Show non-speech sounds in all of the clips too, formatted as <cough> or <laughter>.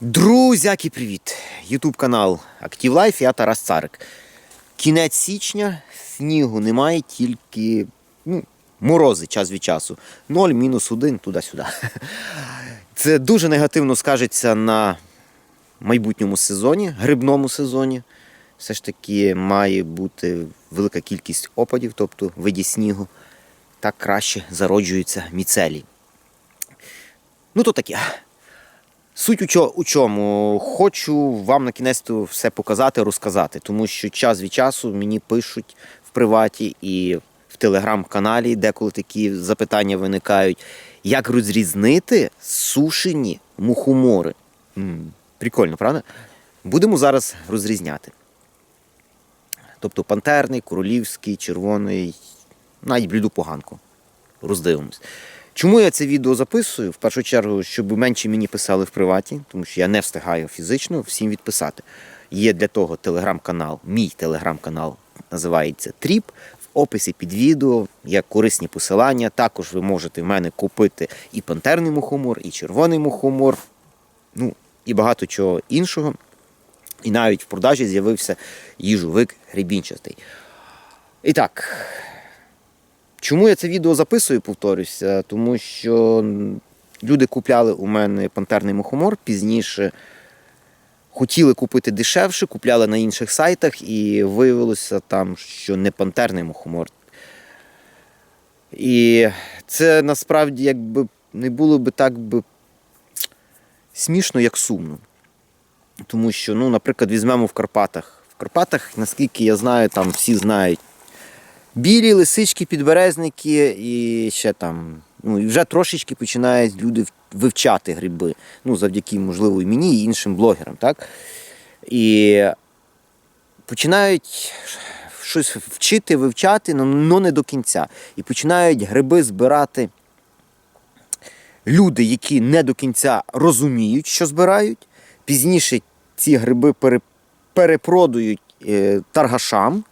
Друзяки, привіт! Ютуб канал Active Life, я Тарас Царик. Кінець січня, снігу немає, тільки ну, морози час від часу. 0, мінус 1, туди-сюди. <laughs> Це дуже негативно скажеться на майбутньому сезоні, грибному сезоні. Все ж таки має бути велика кількість опадів, тобто виді снігу. Так краще зароджуються міцелі. Ну, то таке. Суть у, чо, у чому? Хочу вам на кінець все показати, розказати, тому що час від часу мені пишуть в приваті і в телеграм-каналі, деколи такі запитання виникають, як розрізнити сушені мухомори. М, прикольно, правда? Будемо зараз розрізняти. Тобто пантерний, королівський, червоний, навіть бліду поганку. Роздивимось. Чому я це відео записую? В першу чергу, щоб менше мені писали в приваті, тому що я не встигаю фізично всім відписати. Є для того телеграм-канал, мій телеграм-канал називається Тріп. В описі під відео є корисні посилання. Також ви можете в мене купити і пантерний мухомор, і червоний мухомор, ну і багато чого іншого. І навіть в продажі з'явився їжовик гребінчастий. І так, Чому я це відео записую, повторюся? Тому що люди купляли у мене пантерний мухомор, пізніше хотіли купити дешевше, купляли на інших сайтах, і виявилося там, що не пантерний мухомор. І це насправді якби не було би так би смішно, як сумно. Тому що, ну, наприклад, візьмемо в Карпатах. В Карпатах, наскільки я знаю, там всі знають білі лисички, підберезники і ще там. Ну, і вже трошечки починають люди вивчати гриби. Ну, завдяки, можливо, і мені і іншим блогерам. Так? І починають щось вчити, вивчати, але не до кінця. І починають гриби збирати люди, які не до кінця розуміють, що збирають. Пізніше ці гриби пере- перепродають е, торгашам.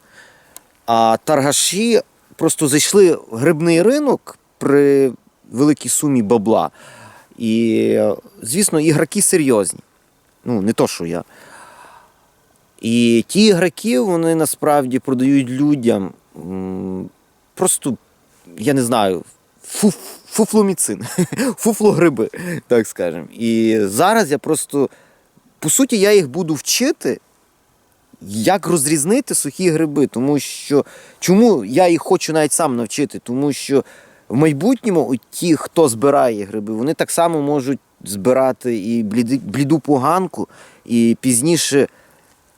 А торгаші просто зайшли в грибний ринок при великій сумі бабла. І, звісно, ігроки серйозні. Ну, не то, що я. І ті ігроки, вони насправді продають людям просто, я не знаю, фуф, фуфломіцин, <laughs> фуфлогриби, так скажемо. І зараз я просто, по суті, я їх буду вчити, як розрізнити сухі гриби. Тому що чому я їх хочу навіть сам навчити? Тому що в майбутньому ті, хто збирає гриби, вони так само можуть збирати і бліду поганку, і пізніше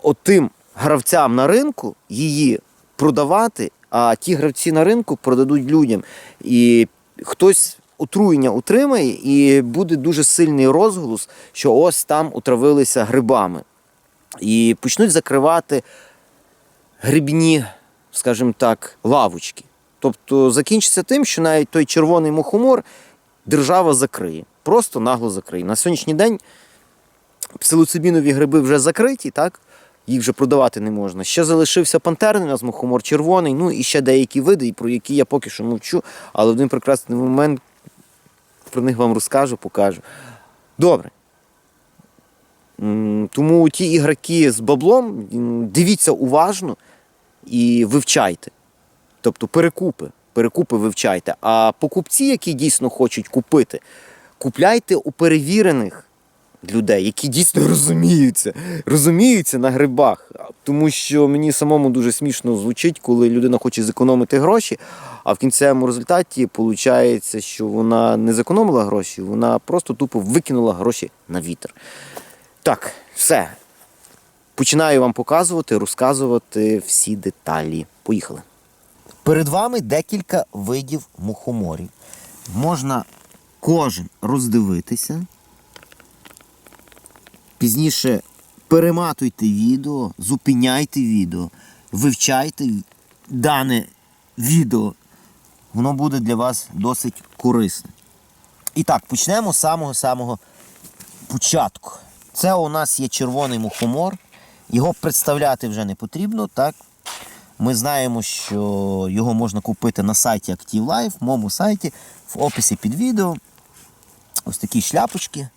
отим гравцям на ринку її продавати, а ті гравці на ринку продадуть людям. І хтось отруєння отримає, і буде дуже сильний розголос, що ось там отравилися грибами. І почнуть закривати грибні, скажімо так, лавочки. Тобто закінчиться тим, що навіть той червоний мухомор держава закриє. Просто нагло закриє. На сьогоднішній день псилоцибінові гриби вже закриті, так? Їх вже продавати не можна. Ще залишився пантерний у нас мухомор червоний, ну і ще деякі види, про які я поки що мовчу, але в один прекрасний момент про них вам розкажу, покажу. Добре. Тому ті ігроки з баблом, дивіться уважно і вивчайте. Тобто перекупи, перекупи вивчайте. А покупці, які дійсно хочуть купити, купляйте у перевірених людей, які дійсно <laughs> розуміються, розуміються на грибах. Тому що мені самому дуже смішно звучить, коли людина хоче зекономити гроші, а в кінцевому результаті виходить, що вона не зекономила гроші, вона просто тупо викинула гроші на вітер. Так, все. Починаю вам показувати, розказувати всі деталі. Поїхали. Перед вами декілька видів мухоморів. Можна кожен роздивитися. Пізніше перематуйте відео, зупиняйте відео, вивчайте дане відео. Воно буде для вас досить корисне. І так, почнемо з самого-самого початку. Це у нас є червоний мухомор. Його представляти вже не потрібно, так? Ми знаємо, що його можна купити на сайті Active Life, в моєму сайті, в описі під відео. Ось такі шляпочки.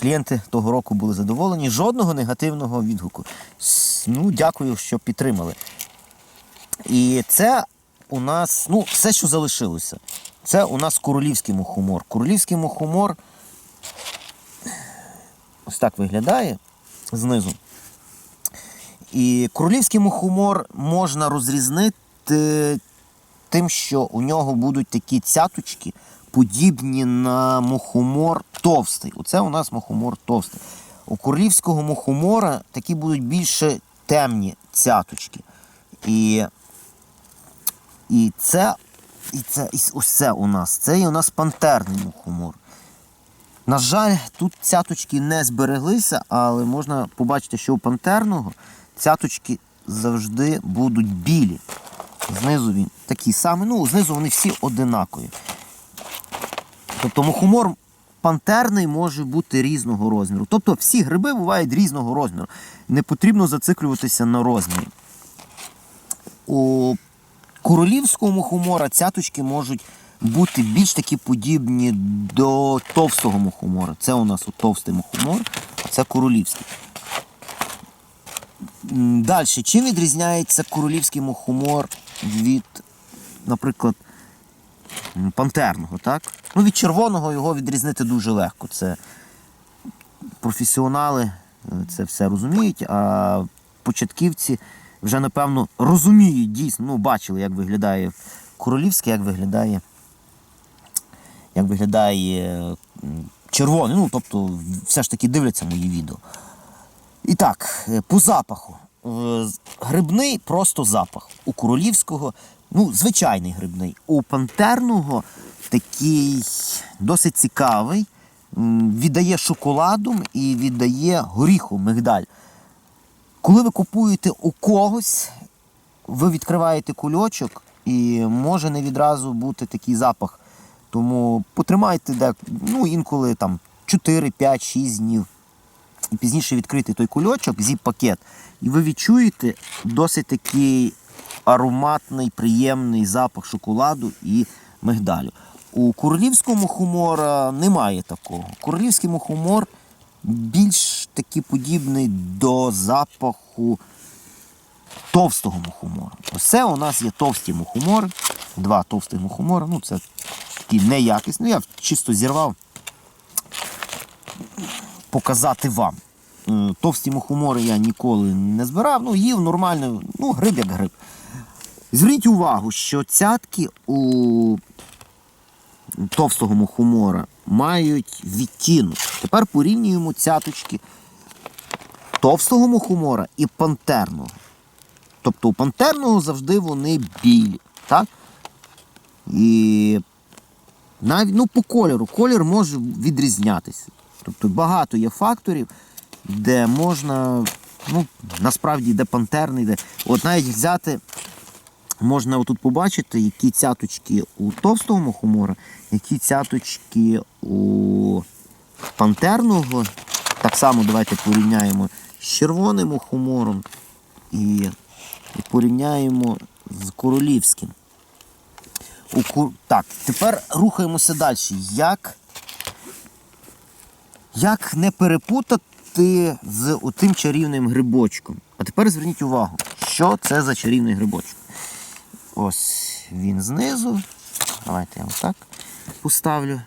клієнти того року були задоволені. Жодного негативного відгуку. Ну, дякую, що підтримали. І це у нас, ну, все, що залишилося. Це у нас королівський мухомор. Королівський мухомор ось так виглядає знизу. І королівський мухомор можна розрізнити тим, що у нього будуть такі цяточки, подібні на мухомор товстий. Оце у нас мухомор товстий. У королівського мухомора такі будуть більше темні цяточки. І, і це, і це і ось це у нас. Це і у нас пантерний мухомор. На жаль, тут цяточки не збереглися, але можна побачити, що у пантерного цяточки завжди будуть білі. Знизу він такий самий, ну, знизу вони всі одинакові. Тобто мухомор пантерний може бути різного розміру. Тобто всі гриби бувають різного розміру. Не потрібно зациклюватися на розмірі. У королівського мухомора цяточки можуть бути більш такі подібні до товстого мухомора. Це у нас от товстий мухомор, це королівський. Далі, чим відрізняється королівський мухомор від, наприклад, пантерного, так? Ну, від червоного його відрізнити дуже легко. Це професіонали е, це все розуміють, а початківці вже, напевно, розуміють дійсно, ну, бачили, як виглядає королівський, як виглядає, як виглядає червоний. Ну, тобто, все ж таки дивляться мої відео. І так, е, по запаху. Е, Грибний просто запах. У королівського, ну, звичайний грибний. У пантерного такий досить цікавий. Віддає шоколадом і віддає горіху, мигдаль. Коли ви купуєте у когось, ви відкриваєте кульочок і може не відразу бути такий запах. Тому потримайте де, ну, інколи там 4, 5, 6 днів і пізніше відкрити той кульочок, зіп-пакет, і ви відчуєте досить такий ароматний, приємний запах шоколаду і мигдалю. У королівського мухомора немає такого. Королівський мухомор більш таки подібний до запаху товстого мухомора. Ось у нас є товсті мухомори, два товстих мухомори. Ну, це такі неякісні. Ну, я чисто зірвав показати вам. Е, Товсті мухомори я ніколи не збирав, ну їв нормально, ну гриб як гриб. Зверніть увагу, що цятки у товстого мухомора мають відтінок. Тепер порівнюємо цяточки товстого мухомора і пантерного. Тобто у пантерного завжди вони білі. Так? І навіть ну, по кольору. Колір може відрізнятися. Тобто багато є факторів, де можна, ну, насправді, де пантерний, де. От навіть взяти, можна отут побачити, які цяточки у товстого мухомора, які цяточки у пантерного. Так само давайте порівняємо з червоним мухомором і, і порівняємо з королівським. У ку... Так, тепер рухаємося далі. Як, як не перепутати з тим чарівним грибочком? А тепер зверніть увагу, що це за чарівний грибочок. Ось він знизу. Давайте я отак поставлю.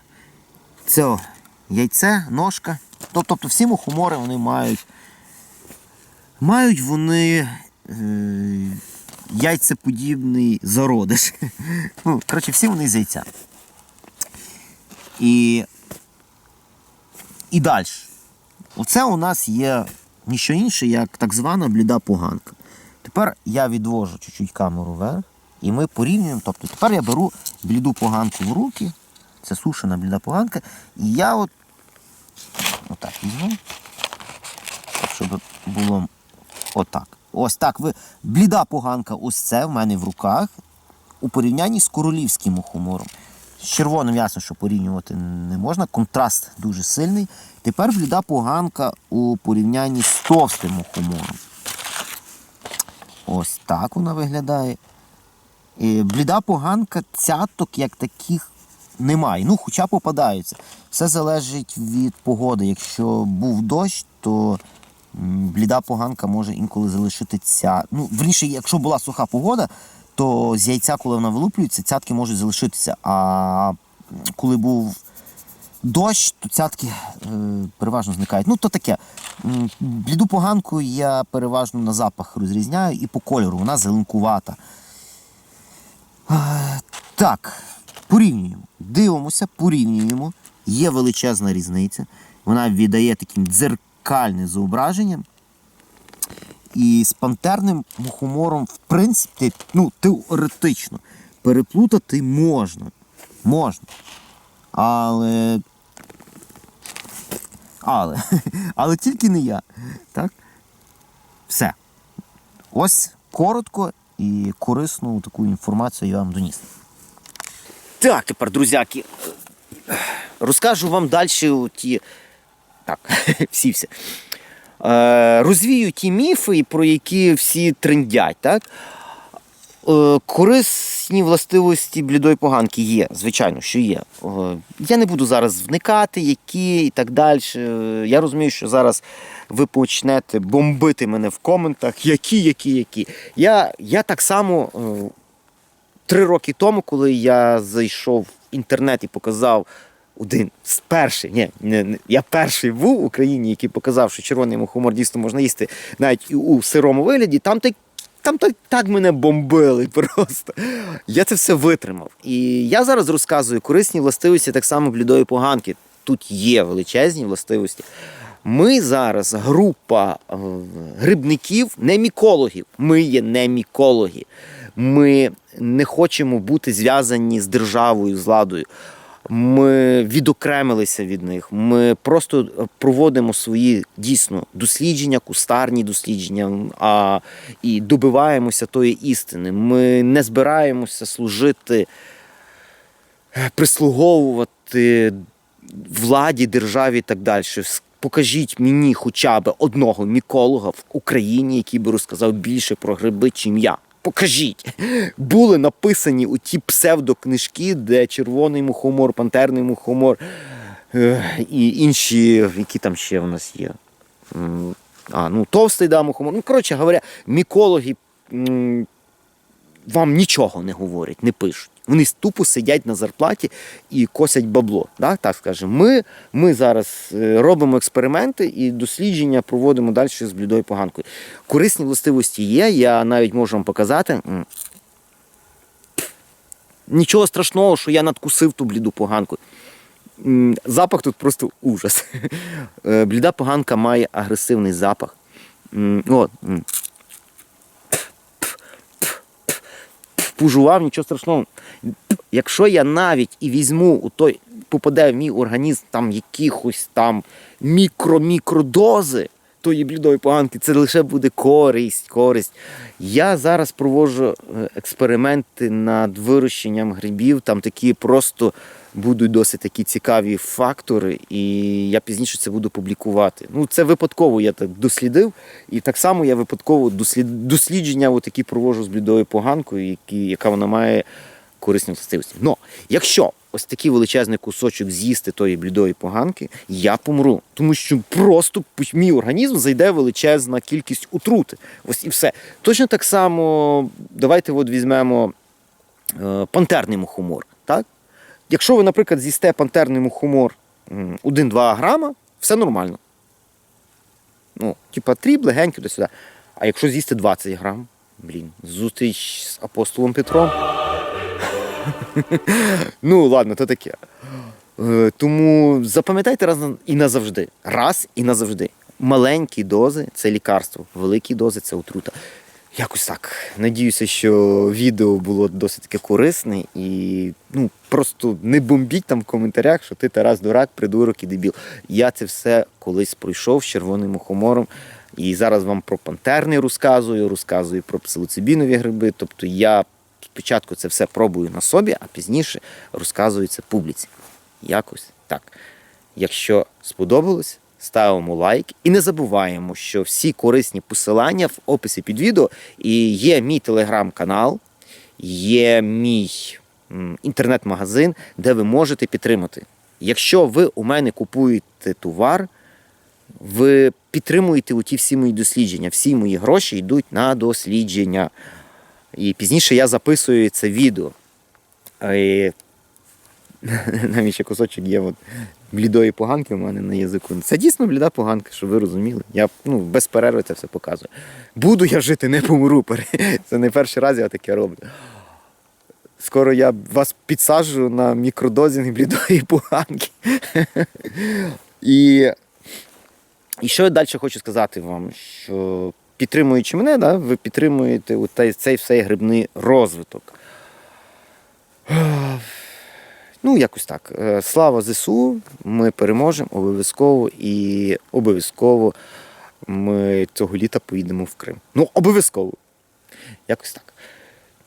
Це о, яйце, ножка. Тоб- Тобто всі мухомори вони мають. Мають вони. Е, яйцеподібний зародиш. <laughs> Ну, коротше, всі вони з яйця. І, і далі. Оце у нас є ніщо інше, як так звана бліда поганка. Тепер я відвожу чуть-чуть камеру вверх, і ми порівнюємо. Тобто тепер я беру бліду поганку в руки, це сушена бліда поганка, і я от отак візьму, щоб було отак. Ось так. Ви... Бліда поганка, ось це в мене в руках у порівнянні з королівським мухомором. З червоним ясно, що порівнювати не можна. Контраст дуже сильний. Тепер бліда поганка у порівнянні з товстим мухомором. Ось так вона виглядає. І бліда поганка цяток, як таких немає. Ну, хоча попадаються. Все залежить від погоди. Якщо був дощ, то бліда поганка може інколи залишитися. Ну, верніше, якщо була суха погода, то з яйця, коли вона вилуплюється, цятки можуть залишитися. А коли був дощ, то цятки е, переважно зникають. Ну, то таке. Бліду поганку я переважно на запах розрізняю і по кольору. Вона зеленкувата. Е, Так, порівнюємо. Дивимося, порівнюємо. Є величезна різниця. Вона віддає таким дзеркальне зображення. І з пантерним мухомором, в принципі, ну, теоретично переплутати можна. Можна. Але. Але. <laughs> Але тільки не я. Так? Все. Ось коротко і корисну таку інформацію я вам доніс. Так, тепер, друзяки, розкажу вам далі ті. Так, <laughs> всі все. Е, розвію ті міфи, про які всі трендять. Так? Е, корисні властивості блідої поганки є, звичайно, що є. Е, я не буду зараз вникати, які і так далі. Я розумію, що зараз ви почнете бомбити мене в коментах, які, які, які. Я, я так само три роки тому, коли я зайшов в інтернет і показав один з перших, ні, не, я перший був в Україні, який показав, що червоний мухомор дійсно можна їсти навіть у сирому вигляді, там так. Там так, так мене бомбили <laughs> просто. Я це все витримав. І я зараз розказую корисні властивості так само блідої поганки. Тут є величезні властивості. Ми зараз група е, грибників, не мікологів. Ми є не мікологи. Ми не хочемо бути зв'язані з державою, з владою. Ми відокремилися від них. Ми просто проводимо свої дійсно дослідження, кустарні дослідження, а і добиваємося тої істини. Ми не збираємося служити, е, прислуговувати владі, державі і так далі. Покажіть мені хоча б одного міколога в Україні, який би розказав більше про гриби, чим я. Покажіть. Були написані у ті псевдокнижки, де червоний мухомор, пантерний мухомор е, і інші, які там ще в нас є. А, ну, товстий да, мухомор. Ну, коротше говоря, мікологи вам нічого не говорять, не пишуть. Вони тупо сидять на зарплаті і косять бабло. Да? Так скажемо. Ми, ми зараз е, робимо експерименти і дослідження проводимо далі з блідою поганкою. Корисні властивості є, я навіть можу вам показати. Нічого страшного, що я надкусив ту бліду поганку. Запах тут просто ужас. <laughs> Е, Бліда поганка має агресивний запах. М, От. м. Пожував, нічого страшного. Якщо я навіть і візьму у той, попаде в мій організм там якихось там мікро-мікродози тої блідої поганки, це лише буде користь, користь. Я зараз проводжу е, експерименти над вирощенням грибів, там такі просто будуть досить такі цікаві фактори, і я пізніше це буду публікувати. Ну, це випадково я так дослідив, і так само я випадково дослід... дослідження отакі проводжу з блідою поганкою, які... яка вона має корисні властивості. Но якщо ось такий величезний кусочок з'їсти тої блідої поганки, я помру. Тому що просто мій організм зайде величезна кількість отрути. Ось і все. Точно так само, давайте от візьмемо е, пантерний мухомор. Якщо ви, наприклад, з'їсте пантерний мухомор 1-2 грама, все нормально. Ну, типа тріб, легенько до сюди. А якщо з'їсти 20 грам, блін, зустріч з апостолом Петром. <laughs> ну, ладно, то таке. Е, Тому запам'ятайте раз і назавжди. Раз і назавжди. Маленькі дози це лікарство, великі дози це отрута. Якось так. Надіюся, що відео було досить таке корисне і ну, просто не бомбіть там в коментарях, що ти Тарас дурак, придурок і дебіл. Я це все колись пройшов з червоним мухомором. І зараз вам про пантерний розказую, розказую про псилоцибінові гриби. Тобто я спочатку це все пробую на собі, а пізніше розказую це публіці. Якось так. Якщо сподобалось, ставимо лайк і не забуваємо, що всі корисні посилання в описі під відео і є мій телеграм-канал, є мій інтернет-магазин, де ви можете підтримати. Якщо ви у мене купуєте товар, ви підтримуєте у ті всі мої дослідження. Всі мої гроші йдуть на дослідження. І пізніше я записую це відео. І... <laughs> Навіть ще кусочок є от блідої поганки у мене на язику. Це дійсно бліда поганка, щоб ви розуміли. Я ну, без перерви це все показую. Буду я жити, не помру. <laughs> Це не перший раз я таке роблю. Скоро я вас підсаджу на мікродозінг блідої <laughs> поганки. І, і що я далі хочу сказати вам, що підтримуючи мене, да, ви підтримуєте от цей, цей грибний розвиток. Ну, якось так. Е, Слава ЗСУ, ми переможемо обов'язково і обов'язково ми цього літа поїдемо в Крим. Ну, обов'язково. Якось так.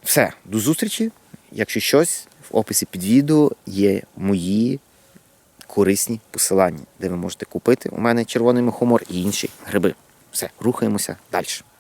Все, до зустрічі. Якщо щось, в описі під відео є мої корисні посилання, де ви можете купити у мене червоний мухомор і інші гриби. Все, рухаємося далі.